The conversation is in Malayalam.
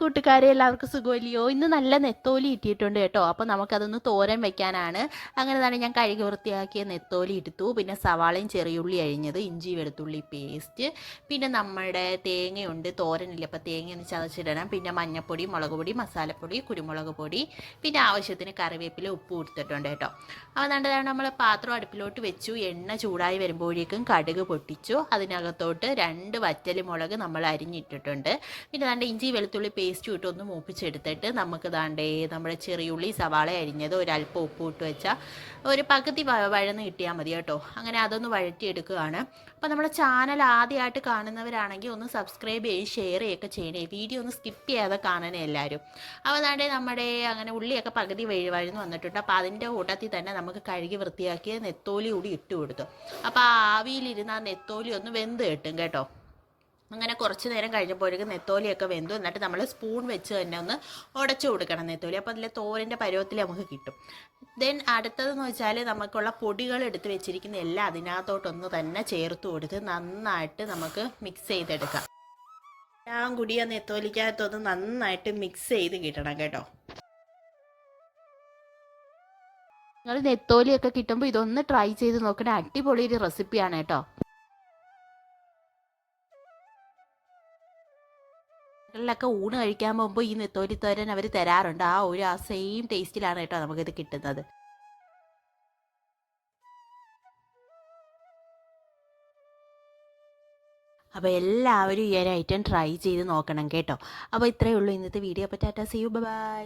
കൂട്ടുകാരെ എല്ലാവർക്കും സുഖമില്ലയോ? ഇന്ന് നല്ല നെത്തോലി ഇട്ടിട്ടുണ്ട് കേട്ടോ. അപ്പോൾ നമുക്കതൊന്ന് തോരൻ വെക്കാനാണ്. അങ്ങനെ തന്നെ ഞാൻ കഴുകി വൃത്തിയാക്കിയ നെത്തോലി എടുത്തു. പിന്നെ സവാളയും ചെറിയുള്ളി അരിഞ്ഞത് ഇഞ്ചി വെളുത്തുള്ളി പേസ്റ്റ്. പിന്നെ നമ്മുടെ തേങ്ങയുണ്ട് തോരനില്ല? അപ്പോൾ തേങ്ങ ഒന്ന് ചതച്ചിടണം. പിന്നെ മഞ്ഞൾപ്പൊടി മുളക് പൊടി മസാലപ്പൊടി കുരുമുളക് പൊടി. പിന്നെ ആവശ്യത്തിന് കറിവേപ്പില ഉപ്പ് കൊടുത്തിട്ടുണ്ട് കേട്ടോ. അപ്പോൾ നല്ലതാണ് നമ്മൾ പാത്രം അടുപ്പിലോട്ട് വെച്ചു. എണ്ണ ചൂടായി വരുമ്പോഴേക്കും കടുക് പൊട്ടിച്ചു. അതിനകത്തോട്ട് രണ്ട് വറ്റൽ മുളക് നമ്മൾ അരിഞ്ഞിട്ടിട്ടുണ്ട്. പിന്നെ നല്ല ഇഞ്ചി വെളുത്തുള്ളി പേസ്റ്റ് ഇട്ട് ഒന്ന് മൂപ്പിച്ചെടുത്തിട്ട് നമുക്ക് ദാണ്ടേ നമ്മുടെ ചെറിയുള്ളി സവാള അരിഞ്ഞത് ഒരല്പം ഉപ്പ് ഇട്ട് വെച്ചാൽ ഒരു പകുതി വഴന്ന് കിട്ടിയാൽ മതി കേട്ടോ. അങ്ങനെ അതൊന്ന് വഴറ്റിയെടുക്കുകയാണ്. അപ്പോൾ നമ്മുടെ ചാനൽ ആദ്യമായിട്ട് കാണുന്നവരാണെങ്കിൽ ഒന്ന് സബ്സ്ക്രൈബ് ചെയ്യും ഷെയർ ചെയ്യുകയൊക്കെ ചെയ്യണേ. വീഡിയോ ഒന്ന് സ്കിപ്പ് ചെയ്യാതെ കാണണേ എല്ലാവരും അപ്പോൾ ദാണ്ടേ നമ്മുടെ അങ്ങനെ ഉള്ളിയൊക്കെ പകുതി വഴി വഴന്ന് വന്നിട്ടുണ്ട്. അപ്പോൾ അതിന്റെ കൂട്ടത്തിൽ തന്നെ നമുക്ക് കഴുകി വൃത്തിയാക്കിയ നെത്തോലി കൂടി ഇട്ട് കൊടുത്തു. അപ്പോൾ ആവിയിലിരുന്ന് ആ നെത്തോലി ഒന്ന് വെന്ത് കിട്ടും കേട്ടോ. അങ്ങനെ കുറച്ച് നേരം കഴിഞ്ഞപ്പോഴേക്കും നെത്തോലിയൊക്കെ വെന്തു. എന്നിട്ട് നമ്മൾ സ്പൂൺ വെച്ച് തന്നെ ഒന്ന് ഉടച്ചു കൊടുക്കണം നെത്തോലി. അപ്പോൾ അതിലെ തോരന്റെ പരുവത്തിൽ നമുക്ക് കിട്ടും. ദെൻ അടുത്തതെന്ന് വെച്ചാൽ നമുക്കുള്ള പൊടികൾ എടുത്ത് വെച്ചിരിക്കുന്ന എല്ലാം അതിനകത്തോട്ടൊന്ന് തന്നെ ചേർത്ത് കൊടുത്ത് നന്നായിട്ട് നമുക്ക് മിക്സ് ചെയ്തെടുക്കാം. എല്ലാം കൂടി ആ നെത്തോലിക്കകത്തൊന്ന് നന്നായിട്ട് മിക്സ് ചെയ്ത് കിട്ടണം കേട്ടോ. നിങ്ങൾ നെത്തോലിയൊക്കെ കിട്ടുമ്പോൾ ഇതൊന്ന് ട്രൈ ചെയ്ത് നോക്കണേ. അടിപൊളി ഒരു റെസിപ്പിയാണ് കേട്ടോ. ിലൊക്കെ ഊണ് കഴിക്കാൻ പോകുമ്പോൾ ഈ നെത്തോലി തോരൻ അവർ തരാറുണ്ട്. ആ ഒരു ആ സെയിം ടേസ്റ്റിലാണ് കേട്ടോ നമുക്കിത് കിട്ടുന്നത്. അപ്പോൾ എല്ലാവരും ഈ ഒരു ഐറ്റം ട്രൈ ചെയ്ത് നോക്കണം കേട്ടോ. അപ്പോൾ ഇത്രയേ ഉള്ളൂ ഇന്നത്തെ വീഡിയോ അപ്പോൾ ടാറ്റാ സി യു ബൈ